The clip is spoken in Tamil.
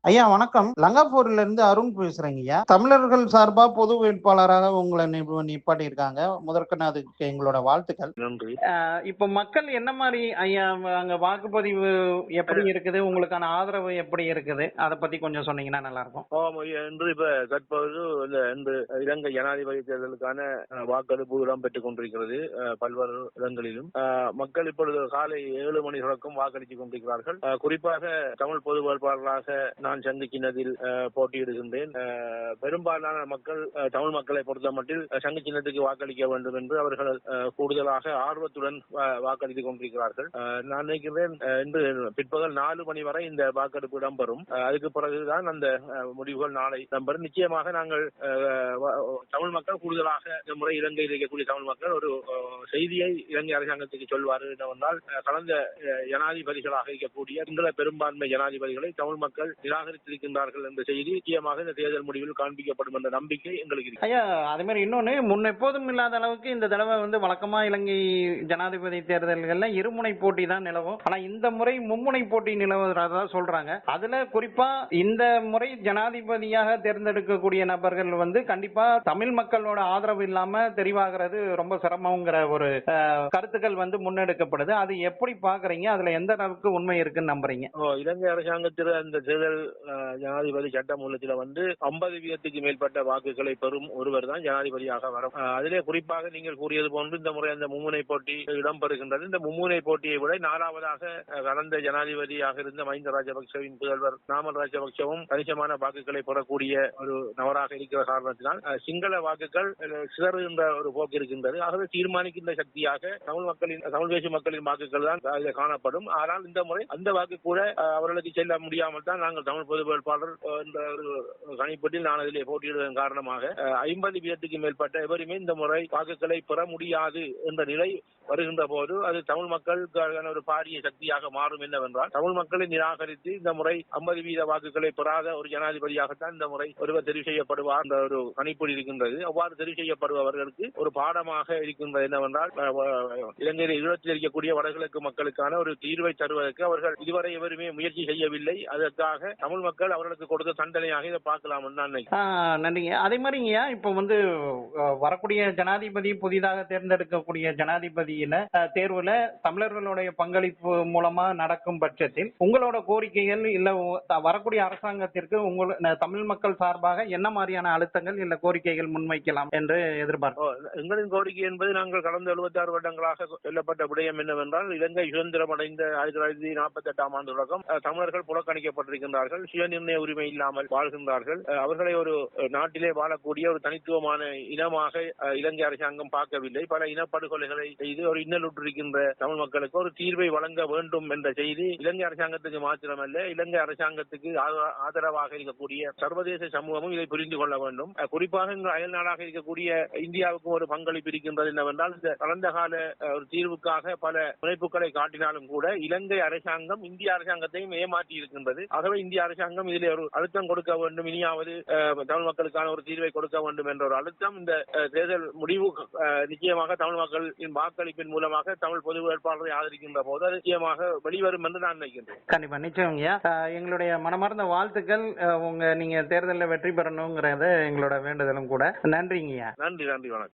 ஐயா வணக்கம். லங்காபூர்ல இருந்து அருண் பேசுறேங்க ஐயா. தமிழர்கள் சார்பா பொது வேட்பாளராக உங்களை நி- நிப்பாட்டியிருக்காங்க. முதற்கன அதுக்கு எங்களோட வாழ்த்துக்கள். நன்றி. இப்ப மக்கள் என்ன மாதிரி ஐயா அங்க வாக்குப்பதிவு எப்படி இருக்குது? உங்களுக்கான ஆதரவு எப்படி இருக்குது? அத பத்தி கொஞ்சம் சொன்னீங்கன்னா நல்லா இருக்கும் ஆமாம் என்று இப்ப தற்போது இந்த இலங்கை ஜனாதிபதி தேர்தலுக்கான வாக்கெடுப்பு இடம்பெற்றுக் கொண்டிருக்கிறது பல்வேறு இடங்களிலும். மக்கள் இப்பொழுது காலை ஏழு மணி தொடக்கம் வாக்களித்துக் கொண்டிருக்கிறார்கள். குறிப்பாக தமிழ் பொது வேட்பாளராக நான் சங்குச்சின்னத்தில் அஹ், போட்டியிடுகின்றேன். பெரும்பாலான மக்கள் தமிழ் மக்களை பொறுத்த மட்டில் சங்கு சின்னத்துக்கு வாக்களிக்க வேண்டும் என்று அவர்கள் கூடுதலாக ஆர்வத்துடன் வாக்களித்துக் கொண்டிருக்கிறார்கள். நான் நினைக்கிறேன் இன்று பிற்பகல் நாலு மணி வரை இந்த வாக்கெடுப்பு இடம்பெறும். அதுக்கு பிறகுதான் அந்த முடிவுகள் நாளை இடம்பெறும். நிச்சயமாக நாங்கள் தமிழ் மக்கள் கூடுதலாக இந்த முறை இலங்கையில் இருக்கக்கூடிய தமிழ் மக்கள் ஒரு செய்தியை இலங்கை அரசாங்கத்துக்கு சொல்வார்கள் என்னவென்றால் அஹ், கடந்த ஜனாதிபதிகளாக இருக்கக்கூடிய சிங்கள பெரும்பான்மை ஜனாதிபதிகளை தமிழ் மக்கள் நிராகரித்திருக்கின்றார்கள் என்ற செய்தி நிச்சயமாக இந்த தேர்தல் முடிவில் காண்பிக்கப்படும் என்ற நம்பிக்கை எங்களுக்கு இருக்கு. ஐயா அதே மாதிரி இன்னொன்னு முன்ன எப்போதும் இல்லாத அளவுக்கு இந்த தடவை வந்து வழக்கமா இலங்கை ஜனாதிபதி தேர்தல்கள்ல இருமுனை போட்டி தான் நிலவும். ஆனா இந்த முறை மும்முனை போட்டி நிலவுறதா சொல்றாங்க. அதுல குறிப்பா இந்த முறை ஜனாதிபதியாக தேர்ந்தெடுக்கக்கூடிய நபர்கள் வந்து கண்டிப்பா தமிழ் மக்களோட ஆதரவு இல்லாம தெரிவாகிறது ரொம்ப சிரமங்கிற ஒரு கருத்துக்கள் வந்து முன்னெடுக்கப்படுது. அது எப்படி பாக்குறீங்க? அதுல எந்த அளவுக்கு உண்மை இருக்குன்னு நம்புறீங்க? இலங்கை அரசாங்கத்தில் அந்த தேர்தல் ஜனாதிபதி சட்டமூலத்தில் வந்து ஐம்பது வீதத்துக்கு மேற்பட்ட வாக்குகளை பெறும் ஒருவர் தான் ஜனாதிபதியாக வரும் அதிலே குறிப்பாக நீங்கள் கூறியது போன்று இந்த முறை அந்த மும்முனை போட்டி இடம்பெறுகின்றது. இந்த மும்முனை போட்டியை விட நாலாவதாக அஹ், கடந்த ஜனாதிபதியாக இருந்த மஹிந்த ராஜபக்சவின் புதல்வர் நாமல் ராஜபக்சவும் கணிசமான வாக்குகளை பெறக்கூடிய ஒரு நபராக இருக்கிற காரணத்தினால் சிங்கள வாக்குகள் சிதறுகின்ற ஒரு போக்கு இருக்கின்றது. ஆகவே தீர்மானிக்கின்ற சக்தியாக தமிழ் மக்களின் தமிழ் பேசும் மக்களின் வாக்குகள் தான் காணப்படும். ஆனால் இந்த முறை அந்த வாக்கு கூட அவர்களுக்கு செல்ல முடியாமல் தான் நாங்கள் தமிழ் தமிழ் பொது வேட்பாளர் இந்த என்ற நான் அதிலே போட்டியிடுவதன் காரணமாக ஐம்பது வீதத்துக்கு மேற்பட்ட எவருமே இந்த முறை வாக்குகளை பெற முடியாது என்ற நிலை வருகின்ற போது அது தமிழ் மக்களுக்கான ஒரு பாரிய சக்தியாக மாறும் என்னவென்றால் தமிழ் மக்களை நிராகரித்து இந்த முறை ஐம்பது வீத வாக்குகளை பெறாத ஒரு ஜனாதிபதியாகத்தான் இந்த முறை ஒருவர் தெரிவு செய்யப்படுவார் என்ற ஒரு கணிப்பீடு இருக்கின்றது. அவ்வாறு தெரிவு செய்யப்படுபவர்களுக்கு ஒரு பாடமாக இருக்கின்றது என்னவென்றால் இலங்கையில் ஈழத்தில் இருக்கக்கூடிய வடகிழக்கு மக்களுக்கான ஒரு தீர்வை தருவதற்கு அவர்கள் இதுவரை எவருமே முயற்சி செய்யவில்லை. அதற்காக தமிழ் மக்கள் அவர்களுக்கு கொடுத்த தண்டனையாக இதை பார்க்கலாம் நான் நன்றிங்க. அதே மாதிரிங்க இப்போ வந்து வரக்கூடிய ஜனாதிபதி புதிதாக தேர்ந்தெடுக்கக்கூடிய ஜனாதிபதியில தேர்வுல தமிழர்களுடைய பங்களிப்பு மூலமா நடக்கும் பட்சத்தில் உங்களோட கோரிக்கைகள் இல்ல வரக்கூடிய அரசாங்கத்திற்கு உங்கள் தமிழ் மக்கள் சார்பாக என்ன மாதிரியான அழுத்தங்கள் இல்ல கோரிக்கைகள் முன்வைக்கலாம் என்று எதிர்பார்க்கிறோம். எங்களின் கோரிக்கை என்பது நாங்கள் கடந்த 76 வருடங்களாக சொல்லப்பட்ட விடயம் என்னவென்றால் இலங்கை சுதந்திரம் அடைந்த ஆயிரத்தி தொள்ளாயிரத்தி நாற்பத்தி எட்டாம் ஆண்டு தொடக்கம் தமிழர்கள் புறக்கணிக்கப்பட்டிருக்கின்றார்கள். சுயநிர்ணய உரிமை இல்லாமல் வாழ்கின்றார்கள். அவர்களை ஒரு நாட்டிலே வாழக்கூடிய ஒரு தனித்துவமான இனமாக இலங்கை அரசாங்கம் பார்க்கவில்லை. பல இனப்படுகொலைகளை செய்து ஒரு இன்னலுற்றிருக்கின்ற தமிழ் மக்களுக்கு ஒரு தீர்வை வழங்க வேண்டும் என்ற செய்தி இலங்கை அரசாங்கத்துக்கு மாத்திரமல்ல இலங்கை அரசாங்கத்துக்கு ஆதரவாக இருக்கக்கூடிய சர்வதேச சமூகமும் இதை புரிந்து கொள்ள வேண்டும். குறிப்பாக எங்கள் அயல் நாடாக இருக்கக்கூடிய இந்தியாவுக்கும் ஒரு பங்களிப்பு இருக்கின்றது என்னவென்றால் இந்த கடந்த கால ஒரு தீர்வுக்காக பல முனைப்புகளை காட்டினாலும் கூட இலங்கை அரசாங்கம் இந்திய அரசாங்கத்தையும் ஏமாற்றி இருக்கின்றது. ஆகவே இந்திய அரசாங்கம் இதில் ஒரு அழுத்தம் கொடுக்க வேண்டும். இனியாவது தமிழ் மக்களுக்கான ஒரு தீர்வை கொடுக்க வேண்டும் என்ற ஒரு அழுத்தம் இந்த தேர்தல் முடிவு நிச்சயமாக தமிழ் மக்களின் வாக்களிப்பின் மூலமாக தமிழ் பொது வேட்பாளரை ஆதரிக்கின்ற போது அது நிச்சயமாக வெளிவரும் என்று நான் நினைக்கின்றேன். கண்டிப்பா நிச்சயம்யா எங்களுடைய மனமார்ந்த வாழ்த்துக்கள். உங்க நீங்க தேர்தலில் வெற்றி பெறணுங்கிறது எங்களோட வேண்டுதலும் கூட. நன்றிங்கய்யா நன்றி நன்றி வணக்கம்.